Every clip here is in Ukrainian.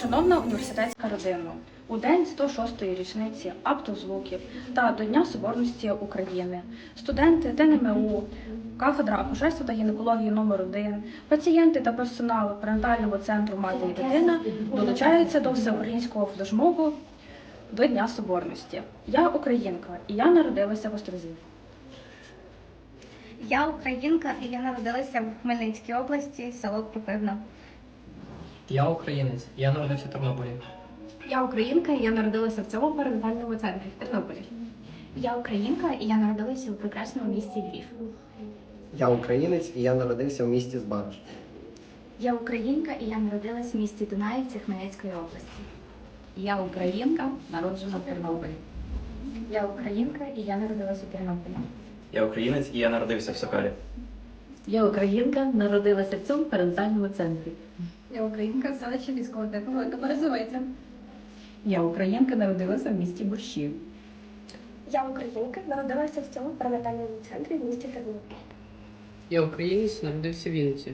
Шановна університетська родина, у день 106-ї річниці акту звуків та до Дня Соборності України студенти ТНМУ, кафедра акушерства та гінекології номер 1 пацієнти та персонал перинатального центру мати і дитина долучаються до всеукраїнського флешмобу до Дня Соборності. Я українка, і я народилася в Острозі. Я українка і я народилася в Хмельницькій області, село Кропивна. Я українець, я народився в Тернополі. Я українка, і я народилася в цьому перинатальному центрі в Тернополі. Я українка і я народилася у прекрасному місті Львів. Я українець і я народився в місті Збараж. Я українка і я народилася в місті Дунаївці Хмельницької області. Я українка, народжена в Тернополі. Я українка і я народилася у Тернополі. Я українець і я народився в Сокалі. Я українка, народилася в цьому перинатальному центрі. Я українка, селище військового типу Велика Березовиця. Я українка, народилася в місті Борщів. Я українка, народилася в цьому перинатальному центрі в місті Тернопіль. Я українець, народився в Вінниці.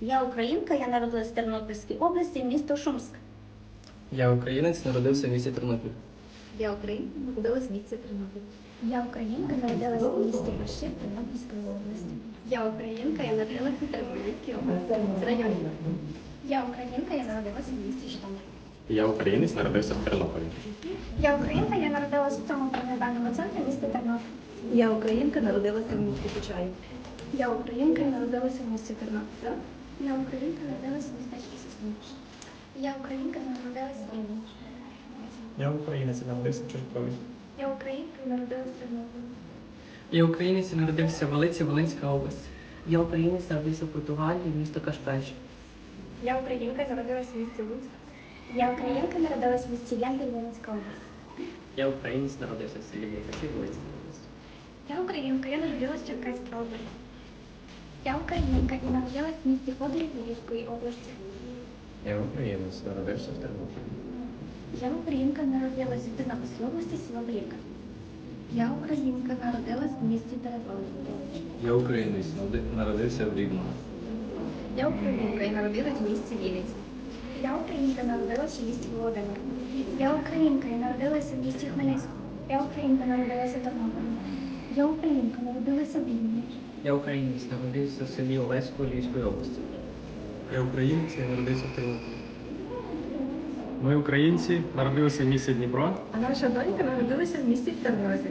Я українка, я народилася в Тернопільській області, місто Шумськ. Я українець, народився в місті Тернопіль. Я українка, народилася в місті Тернопіль. Я українка, народилася в місті Борщів Тернопільської області. Я українка, я народилася в Тернопільській області. Я українка, я народилася в місті Житомир. Я українець, народився в Тернополі. Я українка, я народилася в цьому перинатальному центрі міста Тернопіль. Я українка, народилася в місті Почаїв. Я українка, я народилася в місті Тернопіль. Я українка, народилася в містечку Соснович. Я українка, народилася в Рівні. Я українець, народився в Чорткові. Я українка, і народилася в Тернополі. Я українець і народився в Волиці, Волинська область. Я українець, народився в Португалії, місто Кашкач. Я українка, і народилася в місті Луцьк. Я українка, і народилася в місті Янки, Вінницька область. Я українець, народився в селі Букачі, Волинська область. Я українка, я народилася в Черкаській області. Я українка і народилася в місті Ходорі Львівської області. Я українець, народився в Тернополі. Я українка, народилася в Тернопільській області, село Брівка. Я українка, народилася в місті Теребові. Я українець, народився в Рівному. Я українка і народилась в місті Вінниці. Я українка, народилася в місті Володимир. Я українка і народилася в місті Хмельницькому. Я українка, народилася в Тернополі. Я українка, народилася в Рівні. Я українець, народився в селі Олеську Львівської області. Я українець, я народився в Тернополі. Ми українці, народилися в місті Дніпро. А наша донька народилася в місті Тернозі.